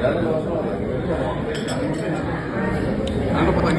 あの方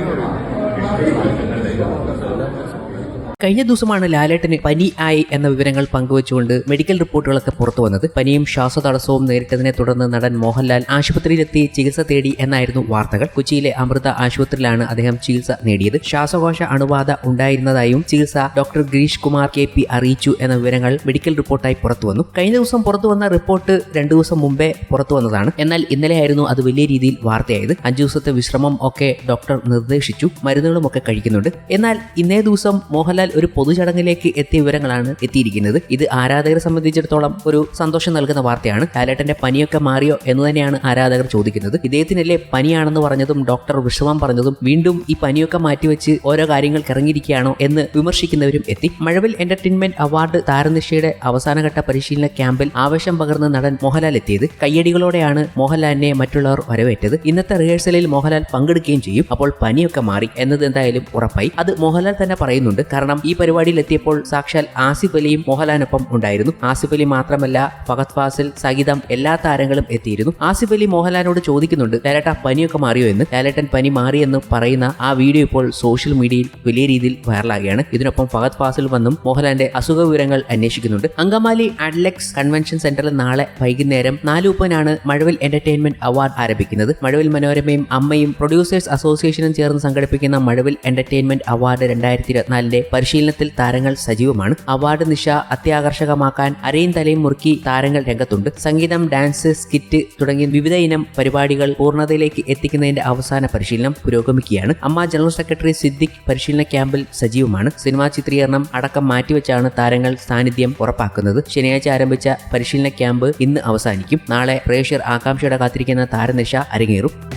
കഴിഞ്ഞ ദിവസമാണ് ലാലേട്ടന് പനി ആയി എന്ന വിവരങ്ങൾ പങ്കുവച്ചുകൊണ്ട് മെഡിക്കൽ റിപ്പോർട്ടുകളൊക്കെ പുറത്തു വന്നത്. പനിയും ശ്വാസതടസ്സവും നേരിട്ടതിനെ തുടർന്ന് നടൻ മോഹൻലാൽ ആശുപത്രിയിലെത്തി ചികിത്സ തേടി എന്നായിരുന്നു വാർത്തകൾ. കൊച്ചിയിലെ അമൃത ആശുപത്രിയിലാണ് അദ്ദേഹം ചികിത്സ നേടിയത്. ശ്വാസകോശ അണുബാധ ഉണ്ടായിരുന്നതായും ചികിത്സ doctor Girish Kumar K P അറിയിച്ചു എന്ന വിവരങ്ങൾ മെഡിക്കൽ റിപ്പോർട്ടായി പുറത്തു വന്നു. കഴിഞ്ഞ ദിവസം പുറത്തു വന്ന റിപ്പോർട്ട് രണ്ടു ദിവസം മുമ്പേ പുറത്തു വന്നതാണ്. എന്നാൽ ഇന്നലെയായിരുന്നു അത് വലിയ രീതിയിൽ വാർത്തയായത്. അഞ്ചു ദിവസത്തെ വിശ്രമം ഒക്കെ ഡോക്ടർ നിർദ്ദേശിച്ചു. മരുന്നുകളും ഒക്കെ കഴിക്കുന്നുണ്ട്. എന്നാൽ ഇന്നേ ദിവസം മോഹൻലാൽ ഒരു പൊതുചടങ്ങിലേക്ക് എത്തിയ വിവരങ്ങളാണ് എത്തിയിരിക്കുന്നത്. ഇത് ആരാധകരെ സംബന്ധിച്ചിടത്തോളം ഒരു സന്തോഷം നൽകുന്ന വാർത്തയാണ്. ലാലേട്ടന്റെ പനിയൊക്കെ മാറിയോ എന്ന് തന്നെയാണ് ആരാധകർ ചോദിക്കുന്നത്. ഇദ്ദേഹത്തിനല്ലേ പനിയാണെന്ന് പറഞ്ഞതും ഡോക്ടർ വിഷമം പറഞ്ഞതും വീണ്ടും ഈ പനിയൊക്കെ മാറ്റിവെച്ച് ഓരോ കാര്യങ്ങൾ ഇറങ്ങിയിരിക്കുകയാണോ എന്ന് വിമർശിക്കുന്നവരും എത്തി. മഴവിൽ എന്റർടൈൻമെന്റ് അവാർഡ് താരനിഷയുടെ അവസാനഘട്ട പരിശീലന ക്യാമ്പിൽ ആവേശം പകർന്ന് നടൻ മോഹൻലാൽ എത്തിയത്. കയ്യടികളോടെയാണ് മോഹൻലാലിനെ മറ്റുള്ളവർ വരവേറ്റത്. ഇന്നത്തെ റിഹേഴ്സലിൽ മോഹൻലാൽ പങ്കെടുക്കുകയും ചെയ്യും. അപ്പോൾ പനിയൊക്കെ മാറി എന്നത് എന്തായാലും ഉറപ്പായി. അത് മോഹൻലാൽ തന്നെ പറയുന്നുണ്ട്. കാരണം ഈ പരിപാടിയിൽ എത്തിയപ്പോൾ സാക്ഷാൽ ആസിഫ് അലിയും മോഹൻലാലിനൊപ്പം ഉണ്ടായിരുന്നു. ആസിഫ് അലി മാത്രമല്ല ഫഹദ് ഫാസിൽ സഹിതം എല്ലാ താരങ്ങളും എത്തിയിരുന്നു. ആസിഫ് അലി മോഹൻലാലിനോട് ചോദിക്കുന്നുണ്ട് ലാലേട്ട പനിയൊക്കെ മാറിയോ എന്ന്? ലാലേട്ടൻ പനി മാറിയെന്ന് പറയുന്ന ആ വീഡിയോ ഇപ്പോൾ സോഷ്യൽ മീഡിയയിൽ വലിയ രീതിയിൽ വൈറലാകുകയാണ്. ഇതിനൊപ്പം ഫഹദ് ഫാസിൽ വന്നും മോഹൻലാലിന്റെ അസുഖ വിവരങ്ങൾ അന്വേഷിക്കുന്നുണ്ട്. അങ്കമാലി അഡ്ലക്സ് കൺവെൻഷൻ സെന്ററിൽ നാളെ വൈകുന്നേരം നാലുപ്പനാണ് മഴവിൽ എന്റർടൈൻമെന്റ് അവാർഡ് ആരംഭിക്കുന്നത്. മഴവിൽ മനോരമയും അമ്മയും പ്രൊഡ്യൂസേഴ്സ് അസോസിയേഷനും ചേർന്ന് സംഘടിപ്പിക്കുന്ന മഴവിൽ എന്റർടൈൻമെന്റ് അവാർഡ് രണ്ടായിരത്തി ഇരുപത്തിനാലിന്റെ പരിശീലനത്തിൽ താരങ്ങൾ സജീവമാണ്. അവാർഡ് നിശ അത്യാകർഷകമാക്കാൻ അരയും തലയും മുറുക്കി താരങ്ങൾ രംഗത്തുണ്ട്. സംഗീതം ഡാൻസ് സ്കിറ്റ് തുടങ്ങിയ വിവിധ ഇനം പരിപാടികൾ പൂർണതയിലേക്ക് എത്തിക്കുന്നതിന്റെ അവസാന പരിശീലനം പുരോഗമിക്കുകയാണ്. അമ്മ ജനറൽ സെക്രട്ടറി സിദ്ദിഖ് പരിശീലന ക്യാമ്പിൽ സജീവമാണ്. സിനിമാ ചിത്രീകരണം അടക്കം മാറ്റിവെച്ചാണ് താരങ്ങൾ സാന്നിധ്യം ഉറപ്പാക്കുന്നത്. ശനിയാഴ്ച ആരംഭിച്ച പരിശീലന ക്യാമ്പ് ഇന്ന് അവസാനിക്കും. നാളെ പ്രേക്ഷകർ ആകാംക്ഷയോടെ കാത്തിരിക്കുന്ന താരനിശ അരങ്ങേറും.